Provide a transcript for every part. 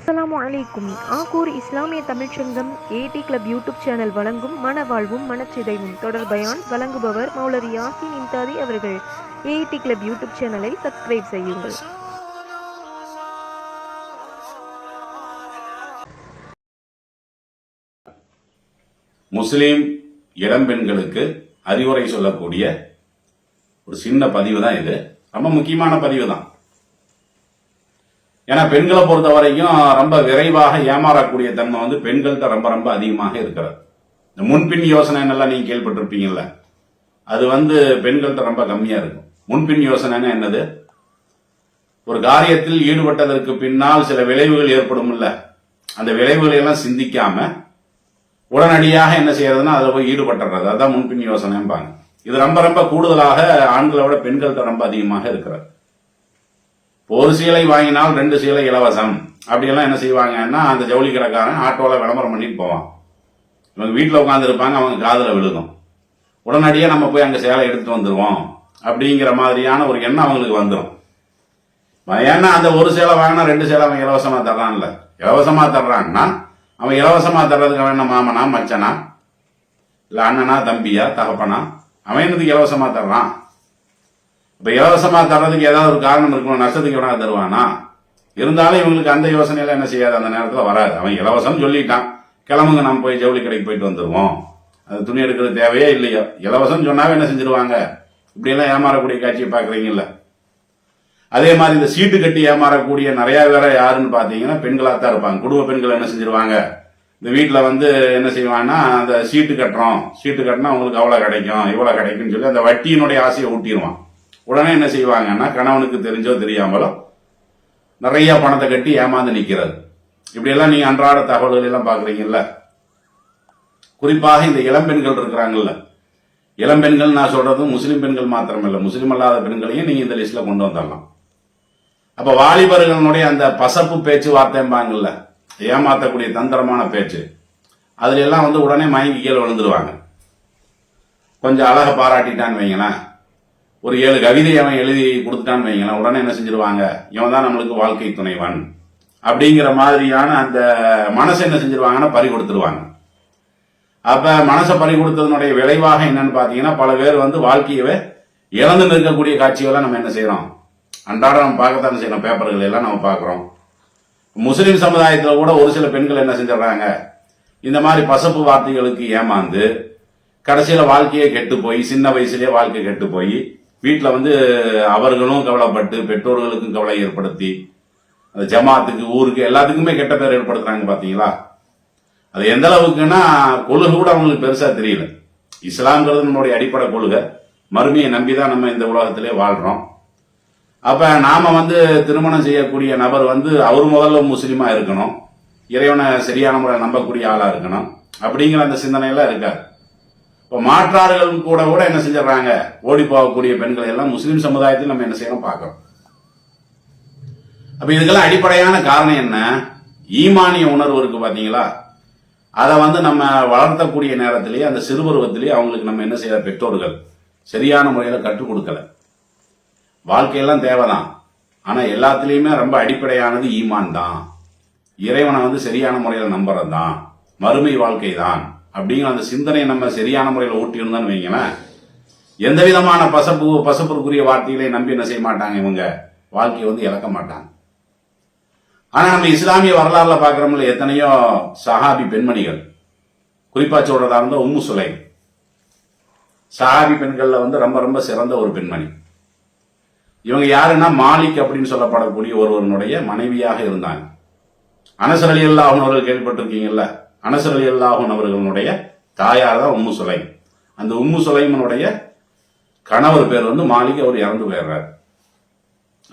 அஸ்ஸலாமு அலைக்கும். ஆகூர் இஸ்லாமிய தமிழ்ச்சங்கம் ஏடி கிளப் யூடியூப் சேனல் வழங்கும் மனவாழ்வும் மனச்சிதைவும் தொடர்பயான் வழங்குபவர் மௌலவி யாசின் இம்தாதி அவர்கள். ஏடி கிளப் யூடியூப் சேனலை சப்ஸ்கிரைப் செய்யுங்கள். முஸ்லீம் இளம் பெண்களுக்கு அறிவுரை சொல்லக்கூடிய ஒரு சின்ன பதிவு தான் இது. ரொம்ப முக்கியமான பதிவு தான் ஏன்னா பெண்களை பொறுத்த வரைக்கும் ரொம்ப விரைவாக ஏமாறக்கூடிய தன்மை வந்து பெண்கள்கிட்ட ரொம்ப ரொம்ப அதிகமாக இருக்கிறது. இந்த முன்பின் யோசனை நல்லா நீங்க கேள்விப்பட்டிருப்பீங்கல்ல. அது வந்து பெண்கள்கிட்ட ரொம்ப கம்மியா இருக்கும். முன்பின் யோசனைன்னா என்னது? ஒரு காரியத்தில் ஈடுபட்டதற்கு பின்னால் சில விளைவுகள் ஏற்படும் இல்லை அந்த விளைவுகளை எல்லாம் சிந்திக்காம உடனடியாக என்ன செய்யறதுன்னா அதில் போய் ஈடுபட்டுறது. அதுதான் முன்பின் யோசனைம்பாங்க. இது ரொம்ப ரொம்ப கூடுதலாக ஆண்களை விட பெண்கள்கிட்ட ரொம்ப அதிகமாக இருக்கிறது. ஒரு சீலை வாங்கினால் ரெண்டு சீலை இலவசம். அப்படியெல்லாம் என்ன செய்வாங்கன்னா அந்த ஜவுளி கடைக்காரன் ஆட்டோவில் விளம்பரம் பண்ணிட்டு போவான். இவங்க வீட்டில் உட்காந்துருப்பாங்க அவங்க காதில் விழுகும். உடனடியாக நம்ம போய் அங்கே சேலை எடுத்துட்டு வந்துடுவோம் அப்படிங்கிற மாதிரியான ஒரு எண்ணம் அவங்களுக்கு வந்துடும் ஏன்னா அந்த ஒரு சேலை வாங்கினா ரெண்டு சேலை அவன் இலவசமாக தர்றான்ல. இலவசமாக தர்றாங்கன்னா அவன் இலவசமாக தர்றதுக்கு அவன் என்ன மாமனா மச்சனா? இல்லை அண்ணனா தம்பியா தகப்பனா? அவன் என்னதுக்கு இலவசமாக தர்றான்? இப்ப இலவசமாக தர்றதுக்கு ஏதாவது ஒரு காரணம் இருக்கணும் நஷ்டத்துக்கு எவனா தருவானா? இருந்தாலும் இவங்களுக்கு அந்த யோசனையில என்ன செய்யாது? அந்த நேரத்துல வராது. அவன் இலவசம் சொல்லிட்டான். கிளம்புங்க நம்ம போய் ஜவுளி கடைக்கு போயிட்டு வந்துருவோம். அது துணி எடுக்கிற தேவையே இல்லையோ? இலவசம் சொன்னாவே என்ன செஞ்சிருவாங்க? இப்படி எல்லாம் ஏமாறக்கூடிய காட்சியை பாக்குறீங்கல்ல அதே மாதிரி இந்த சீட்டு கட்டி ஏமாறக்கூடிய நிறைய பேரை யாருன்னு பாத்தீங்கன்னா பெண்களாக தான் இருப்பாங்க. குடும்ப பெண்கள் என்ன செஞ்சிருவாங்க? இந்த வீட்டில் வந்து என்ன செய்வாங்கன்னா அந்த சீட்டு கட்டுறோம். சீட்டு கட்டினா உங்களுக்கு அவ்வளோ கிடைக்கும் இவ்வளோ கிடைக்கும்னு சொல்லி அந்த வட்டியினுடைய ஆசையை ஊட்டிடுவான் உடனே என்ன செய்வாங்கன்னா கணவனுக்கு தெரிஞ்சோ தெரியாமலோ நிறைய பணத்தை கட்டி ஏமாந்து நிற்கிறது இப்படியெல்லாம் நீங்க அன்றாட தகவல்கள் எல்லாம் பாக்குறீங்கல்ல குறிப்பாக இந்த இளம்பெண்கள் இருக்கிறாங்கல்ல. இளம்பெண்கள் நான் சொல்றது முஸ்லிம் பெண்கள் மாத்திரமல்ல. முஸ்லீம் அல்லாத பெண்களையும் நீங்க இந்த லிஸ்ட்ல கொண்டு வந்துடலாம் அப்ப வாலிபர்களுடைய அந்த பசப்பு பேச்சு வார்த்தைம்பாங்கல்ல ஏமாத்தக்கூடிய தந்திரமான பேச்சு அதுல எல்லாம் வந்து உடனே மயங்கி கீழே விழுந்துருவாங்க. கொஞ்சம் அழகை பாராட்டிட்டான்னு வைங்களேன். ஒரு ஏழு கவிதை அவன் எழுதி கொடுத்துட்டான்னு வைங்களேன் உடனே என்ன செஞ்சிருவாங்க? இவன் தான் நம்மளுக்கு வாழ்க்கை துணைவன். அப்படிங்கிற மாதிரியான அந்த மனசை என்ன செஞ்சிருவாங்கன்னா பறி கொடுத்துருவாங்க. அப்ப மனசை பறி கொடுத்ததனுடைய விளைவாக என்னன்னு பாத்தீங்கன்னா பல பேர் வந்து வாழ்க்கையவே இழந்து நிற்கக்கூடிய காட்சிகளை நம்ம என்ன செய்யறோம் அன்றாடம் நம்ம பார்க்கத்தான் செய்யறோம் பேப்பர்கள் எல்லாம் நம்ம பார்க்குறோம். முஸ்லிம் சமுதாயத்தில் கூட ஒரு சில பெண்கள் என்ன செஞ்சிடறாங்க? இந்த மாதிரி பசப்பு வார்த்தைகளுக்கு ஏமாந்து கடைசியில் வாழ்க்கையே கெட்டு போய் சின்ன வயசுலேயே வாழ்க்கை கெட்டு போய் வீட்டில் வந்து அவர்களும் கவலைப்பட்டு பெற்றோர்களுக்கும் கவலை ஏற்படுத்தி அந்த ஜமாத்துக்கு ஊருக்கு எல்லாத்துக்குமே கெட்ட பேர் ஏற்படுத்துறாங்க பார்த்தீங்களா அது எந்த அளவுக்குன்னா கொள்கை கூட அவங்களுக்கு பெருசாக தெரியல. இஸ்லாம்ங்கிறது நம்மளுடைய அடிப்படை கொள்கை. மறுமையை நம்பி தான் நம்ம இந்த உலகத்திலே வாழ்கிறோம் அப்போ நாம் வந்து திருமணம் செய்யக்கூடிய நபர் வந்து அவர் முதல்ல முஸ்லீமா இருக்கணும். இறைவனை சரியான முறையில் நம்பக்கூடிய ஆளாக இருக்கணும். அப்படிங்கிற அந்த சிந்தனையெல்லாம் இருக்காது இப்போ மாற்றார்கள் கூட கூட என்ன செஞ்சிடறாங்க? ஓடி போகக்கூடிய பெண்கள் எல்லாம் முஸ்லீம் சமுதாயத்தில் நம்ம என்ன செய்யணும் பார்க்கறோம். அப்ப இதுக்கெல்லாம் அடிப்படையான காரணம் என்ன? ஈமானிய உணர்வு இருக்கு பாத்தீங்களா? அதை வந்து நம்ம வளர்த்தக்கூடிய நேரத்திலேயே அந்த சிறுபருவத்திலேயே அவங்களுக்கு நம்ம என்ன செய்யற பெற்றோர்கள். சரியான முறையில கற்றுக் கொடுக்கல. வாழ்க்கையெல்லாம் தேவைதான். ஆனா எல்லாத்துலேயுமே ரொம்ப அடிப்படையானது ஈமான் தான். இறைவனை வந்து சரியான முறையில் நம்புறது தான் மறுமை வாழ்க்கை தான் அப்படிங்கிற அந்த சிந்தனையை நம்ம சரியான முறையில் ஊட்டியிருந்தோம்னு வைங்களேன். எந்த விதமான பசப்பு பசப்புக்குரிய வார்த்தைகளை நம்பி என்ன செய்ய மாட்டாங்க இவங்க? வாழ்க்கையை வந்து இழக்க மாட்டாங்க. ஆனா நம்ம இஸ்லாமிய வரலாறுல பாக்குறோம்ல எத்தனையோ சஹாபி பெண்மணிகள். குறிப்பா சொல்றதா இருந்தா உம்மு சுலை சஹாபி பெண்கள்ல வந்து ரொம்ப ரொம்ப சிறந்த ஒரு பெண்மணி. இவங்க யாருன்னா மாலிக் அப்படின்னு சொல்லப்படக்கூடிய ஒருவனுடைய மனைவியாக இருந்தாங்க. அனசரலி அலி அல்லாஹன் அவர்கள் கேள்விப்பட்டிருக்கீங்கல்ல? அனசரலி அல்லாஹன் அவர்களுடைய தாயார் தான் உம்மு சுலைம். அந்த உம்மு சுலைமனுடைய கணவர் பேர் வந்து மாலிக் அவர் இறந்து போயிடுறாரு.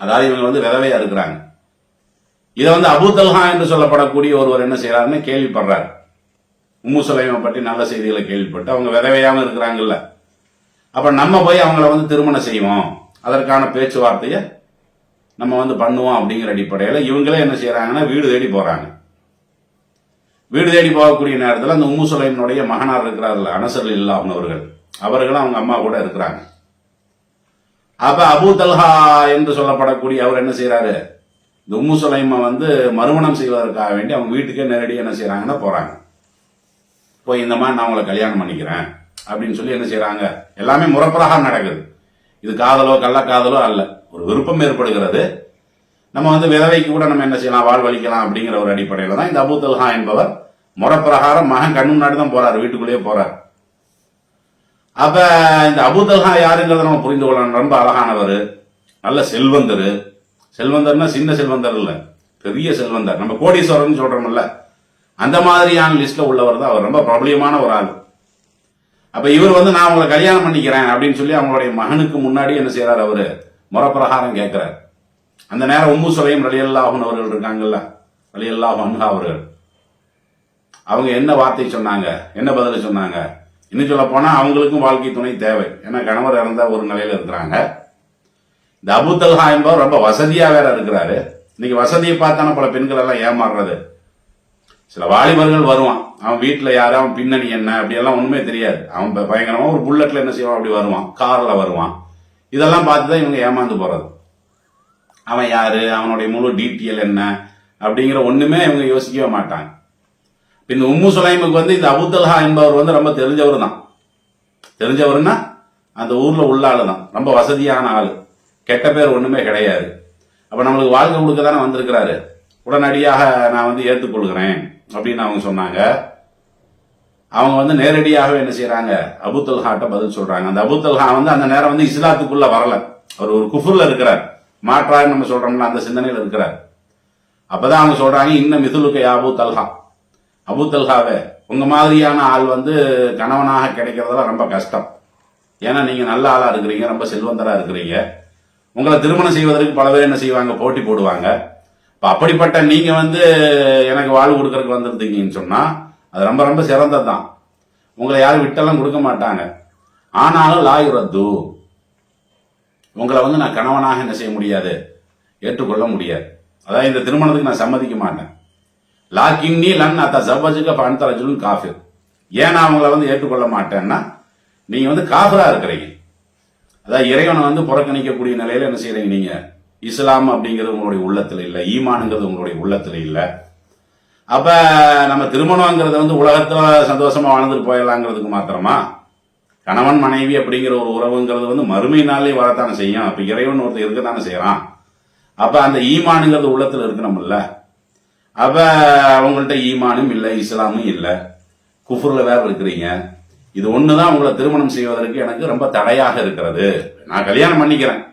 அதாவது இவங்க வந்து விதவையா இருக்கிறாங்க. இதை வந்து அபூதல்ஹா என்று சொல்லப்படக்கூடிய ஒருவர் என்ன செய்யறாருன்னு கேள்விப்படுறார். உம்மு சுலைமை பற்றி நல்ல செய்திகளை கேள்விப்பட்டு அவங்க விதவையாம இருக்கிறாங்கல்ல. அப்ப நம்ம போய் அவங்கள வந்து திருமணம் செய்வோம். அதற்கான பேச்சுவார்த்தையை நம்ம வந்து பண்ணுவோம் அப்படிங்கிற அடிப்படையில் இவங்களே என்ன செய்யறாங்கன்னா வீடு தேடி போறாங்க. வீடு தேடி போகக்கூடிய நேரத்தில் அந்த உம்மு சுலைமனுடைய மகனார் இருக்கிறார்கள் அனசர் இல்லாமல் அவர்கள். அவர்களும் அவங்க அம்மா கூட இருக்கிறாங்க. அப்ப அபு தல்ஹா என்று சொல்லப்படக்கூடிய அவர் என்ன செய்யறாரு இந்த உம்மு சுலைமா வந்து மறுமணம் செய்வதற்காக வேண்டி அவங்க வீட்டுக்கே நேரடியாக என்ன செய்யறாங்கன்னா போறாங்க. போய் இந்த மாதிரி நான் உங்களை கல்யாணம் பண்ணிக்கிறேன் அப்படின்னு சொல்லி என்ன செய்யறாங்க எல்லாமே முறப்பிரகாரம் நடக்குது. இது காதலோ கள்ளக்காதலோ அல்ல. ஒரு விருப்பம் ஏற்படுகிறது. நம்ம வந்து விதவைக்கு கூட நம்ம என்ன செய்யலாம் வாழ்வழிக்கலாம் அப்படிங்கிற ஒரு அடிப்படையில் தான் இந்த அபூ தல்ஹா என்பவர் முறப்பிரகாரம் மகன் கண்ணு முன்னாடி தான் போறாரு வீட்டுக்குள்ளேயே போறாரு. அப்ப இந்த அபூ தல்ஹா யாருங்கிறத நம்ம புரிந்து கொள்ளணும். ரொம்ப அழகானவர் நல்ல செல்வந்தர். செல்வந்தர்னா சின்ன செல்வந்தர் இல்லை பெரிய செல்வந்தர். நம்ம கோடீஸ்வரர்னு சொல்றோம்ல அந்த மாதிரியான லிஸ்ட்ல உள்ளவர் தான் அவர். ரொம்ப பிரபலியமான ஒரு ஆள். அப்ப இவர் வந்து நான் உங்களை கல்யாணம் பண்ணிக்கிறேன் அப்படின்னு சொல்லி அவங்களுடைய மகனுக்கு முன்னாடி என்ன செய்யறாரு அவரு? முறப்பிரகாரம் கேட்கிறார் அந்த நேரம் உம்மு சுலையும் ரலியல்லாஹன் அவர்கள் இருக்காங்கல்ல ரலியல்லாஹ் அன்ஹா அவர்கள். அவங்க என்ன வார்த்தை சொன்னாங்க? என்ன பதில் சொன்னாங்க? இன்னும் சொல்ல போனா அவங்களுக்கும் வாழ்க்கை துணை தேவை. ஏன்னா கணவர் இறந்த ஒரு நிலையில இருக்கிறாங்க. இந்த அபுத்தல்ஹா என்பவர் ரொம்ப வசதியா வேற இருக்கிறாரு. இன்னைக்கு வசதியை பார்த்தான பல பெண்கள் எல்லாம் ஏமாறுறது. சில வாலிபர்கள் வருவான். அவன் வீட்டுல யாரு? அவன் பின்னணி என்ன? அப்படியெல்லாம் ஒண்ணுமே தெரியாது. அவன் பயங்கரமா ஒரு புல்லட்ல என்ன செய்வான்? அப்படி வருவான். கார்ல வருவான். இதெல்லாம் பார்த்து தான் இவங்க ஏமாந்து போறது. அவன் யாரு? அவனுடைய முழு டீட்டெயில் என்ன? அப்படிங்கிற ஒண்ணுமே இவங்க யோசிக்கவே மாட்டாங்க. இப்ப இந்த உம்மு சுலைமுக்கு வந்து இந்த அபுத்தல்ஹா என்பவர் வந்து ரொம்ப தெரிஞ்சவர் தான். தெரிஞ்சவர்னா அந்த ஊர்ல உள்ள ஆளு தான். ரொம்ப வசதியான ஆளு. கெட்ட பேர் ஒண்ணுமே கிடையாது. அப்ப நம்மளுக்கு வாழ்க்கை கொடுக்க தானே வந்திருக்கிறாரு. உடனடியாக நான் வந்து ஏற்றுக்கொள்கிறேன் அப்படின்னு அவங்க சொன்னாங்க. அவங்க வந்து நேரடியாகவே என்ன செய்யறாங்க அபுத்தல்ஹாட்ட பதில் சொல்றாங்க. அந்த அபுத்தல்ஹா வந்து அந்த நேரம் வந்து இஸ்லாத்துக்குள்ள வரல. அவர் ஒரு குஃபுர்ல இருக்கிறார். மாற்றாக நம்ம சொல்றோம்ல அந்த சிந்தனையில் இருக்கிறார். அப்பதான் அவங்க சொல்றாங்க இன்னும் மிதுலுக்கு அபு தல்ஹா. அபு தல்ஹாவே உங்க மாதிரியான ஆள் வந்து கணவனாக கிடைக்கிறதெல்லாம் ரொம்ப கஷ்டம். ஏன்னா நீங்க நல்ல ஆளா இருக்கிறீங்க ரொம்ப செல்வந்தரா இருக்கிறீங்க. உங்களை திருமணம் செய்வதற்கு பல பேர் என்ன செய்வாங்க? போட்டி போடுவாங்க. இப்போ அப்படிப்பட்ட நீங்க வந்து எனக்கு வாழ்வு கொடுக்கறதுக்கு வந்திருந்தீங்கன்னு சொன்னா அது ரொம்ப ரொம்ப சிறந்ததுதான். உங்களை யாரும் விட்டெல்லாம் கொடுக்க மாட்டாங்க. ஆனாலும் லாயுரத்து உங்களை வந்து நான் கணவனாக என்ன செய்ய முடியாது? ஏற்றுக்கொள்ள முடியாது. அதான் இந்த திருமணத்துக்கு நான் சம்மதிக்க மாட்டேன். லாக்கிங் நீ லன் அத்த ஜவ்வஜுக்க பன்தரஜுன் காஃபிர். ஏன் நான் அவங்கள வந்து ஏற்றுக்கொள்ள மாட்டேன்னா நீங்கள் வந்து காஃபிராக இருக்கிறீங்க. அதான் இறைவனை வந்து புறக்கணிக்கக்கூடிய நிலையில் என்ன செய்கிறீங்க நீங்கள் இஸ்லாம் அப்படிங்கிறது உங்களுடைய உள்ளத்தில் இல்லை. ஈமானுங்கிறது உங்களுடைய உள்ளத்தில் இல்லை. அப்போ நம்ம திருமணங்கிறது வந்து உலகத்தில் சந்தோஷமாக வாழ்ந்துட்டு போயிடலாங்கிறதுக்கு மாத்திரமா கணவன் மனைவி அப்படிங்கிற ஒரு உறவுங்கிறது வந்து மறுமை நாளே வரத்தானே செய்யும். அப்ப இறைவன் ஒருத்தர் இருக்கத்தானே செய்யறான். அப்ப அந்த ஈமானுங்கிறது உள்ளத்துல இருக்கணும்ல. அப்ப அவங்கள்ட்ட ஈமானும் இல்லை இஸ்லாமும் இல்லை. குஃபுர்ல வேற இருக்கிறீங்க. இது ஒண்ணுதான் உங்களை திருமணம் செய்வதற்கு எனக்கு ரொம்ப தடையாக இருக்கிறது. நான் கல்யாணம் பண்ணிக்கிறேன்.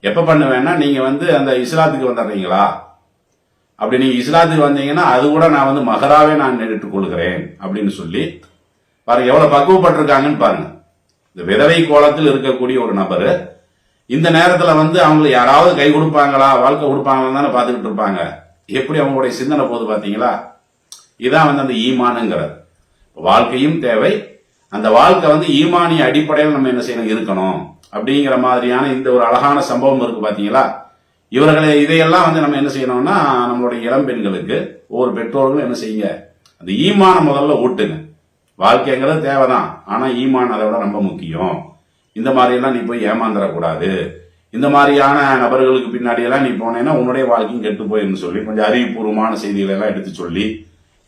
எப்ப பண்ணுவேன்னா நீங்க வந்து அந்த இஸ்லாத்துக்கு வந்துடுறீங்களா? அப்படி நீங்க இஸ்லாத்துக்கு வந்தீங்கன்னா அது கூட நான் வந்து மகராவே நான் எடுத்துக் கொள்கிறேன் அப்படின்னு சொல்லி பாருங்க எவ்வளவு பக்குவப்பட்டிருக்காங்கன்னு பாருங்க. இந்த விதவை கோலத்தில் இருக்கக்கூடிய ஒரு நபர் இந்த நேரத்துல வந்து அவங்களை யாராவது கை கொடுப்பாங்களா வாழ்க்கை கொடுப்பாங்களான்னு தானே பார்த்துக்கிட்டு இருப்பாங்க. எப்படி அவங்களுடைய சிந்தனை போகுது பார்த்தீங்களா? இதான் வந்து அந்த ஈமானுங்கிறது. வாழ்க்கையும் தேவை. அந்த வாழ்க்கை வந்து ஈமானிய அடிப்படையில் நம்ம என்ன செய்யணும் இருக்கணும். அப்படிங்கிற மாதிரியான இந்த ஒரு அழகான சம்பவம் இருக்கு பார்த்தீங்களா? இவர்களை இதையெல்லாம் வந்து நம்ம என்ன செய்யணும்னா நம்மளுடைய இளம் பெண்களுக்கு ஒவ்வொரு பெற்றோர்களும் என்ன செய்யுங்க அந்த ஈமான முதல்ல ஊட்டுங்க. வாழ்க்கைங்கிறது தேவைதான். ஆனா ஈமான் அதை விட ரொம்ப முக்கியம். இந்த மாதிரி எல்லாம் நீ போய் ஏமாந்துடக்கூடாது இந்த மாதிரியான நபர்களுக்கு பின்னாடி எல்லாம் நீ போனேன்னா உன்னுடைய வாழ்க்கையும் கெட்டு சொல்லி கொஞ்சம் அறிவுபூர்வமான செய்திகளை எல்லாம் எடுத்து சொல்லி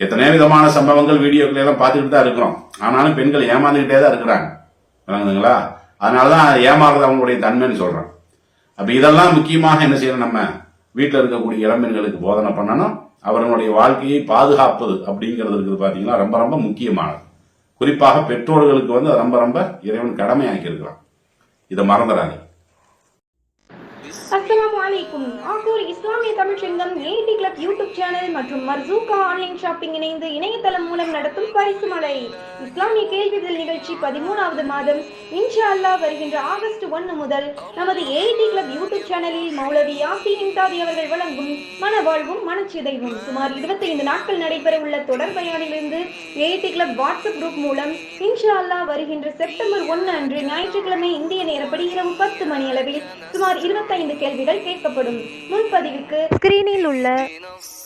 எத்தனையோ விதமான சம்பவங்கள் வீடியோக்களை எல்லாம் பார்த்துக்கிட்டு தான் இருக்கிறோம். ஆனாலும் பெண்கள் ஏமாந்துக்கிட்டே தான் இருக்கிறாங்க. விளங்குதுங்களா? அதனாலதான் ஏமாறுறது அவங்களுடைய தன்மைன்னு சொல்றேன் அப்ப இதெல்லாம் முக்கியமாக என்ன செய்யணும் நம்ம? வீட்டில் இருக்கக்கூடிய இளம்பெண்களுக்கு போதனை பண்ணணும். அவர்களுடைய வாழ்க்கையை பாதுகாப்பது அப்படிங்கிறது இருக்குது பாத்தீங்கன்னா ரொம்ப ரொம்ப முக்கியமானது. குறிப்பாக பெற்றோர்களுக்கு வந்து ரொம்ப ரொம்ப இறைவன் கடமையாக்கி இருக்கிறான். இதை மறந்துடாங்க அஸ்லாம் வலைக்கும் ஆக்கூர் இஸ்லாமிய தமிழ்ச்சங்கம் ஏடி கிளப் யூடியூப் சேனல் மற்றும் மர்சூகா ஆன்லைன் ஷாப்பிங் இணைந்து இணையதளம் மூலம் நடத்தும் பரிசு மலை இஸ்லாமிய கேள்விதல் நிகழ்ச்சி பதிமூணாவது மாதம் இன்ஷா அல்லாஹ் வருகின்ற ஆகஸ்ட் ஒன்று முதல் நமது ஏடி கிளப் யூடியூப் சேனலில் மௌலவி யாசின் இம்தாதி அவர்கள் வழங்கும் மனவாழ்வும் மனச்சிதைவும் சுமார் 25 நாட்கள் நடைபெற உள்ள தொடர் பயணிலிருந்து ஏடி கிளப் வாட்ஸ்அப் குரூப் மூலம் இன்ஷா அல்லாஹ் வருகின்ற செப்டம்பர் ஒன்று அன்று ஞாயிற்றுக்கிழமை இந்திய நேரப்படி இரவு பத்து மணி அளவில் சுமார் 25 கேள்விகள் கேட்கப்படும். முன்பதிவுக்கு ஸ்கிரீனில் உள்ள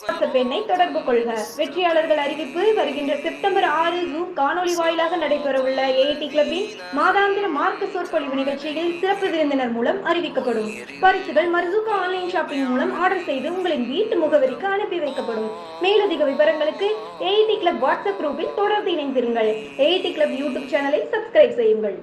பெண்ணை தொடர்பு கொள்க. வெற்றியாளர்கள் அறிவிப்பு வருகின்ற செப்டம்பர் ஆறு ஜூம் காணொளி வாயிலாக நடைபெறவுள்ள ஏஐடி கிளப்பின் மாதாந்திர மார்க்க சொற்பொழிவு நிகழ்ச்சியில் சிறப்பு விருந்தினர் மூலம் அறிவிக்கப்படும். பரிசுகள் மர்சூகா ஆன்லைன் ஷாப்பிங் மூலம் ஆர்டர் செய்து உங்களின் வீட்டு முகவரிக்கு அனுப்பி வைக்கப்படும். மேலதிக விவரங்களுக்கு ஏஐடி கிளப் வாட்ஸ்அப் குரூப்பில் தொடர்ந்து இணைந்திருங்கள். ஏஐடி கிளப் யூடியூப் சேனலை சப்ஸ்கிரைப் செய்யுங்கள்.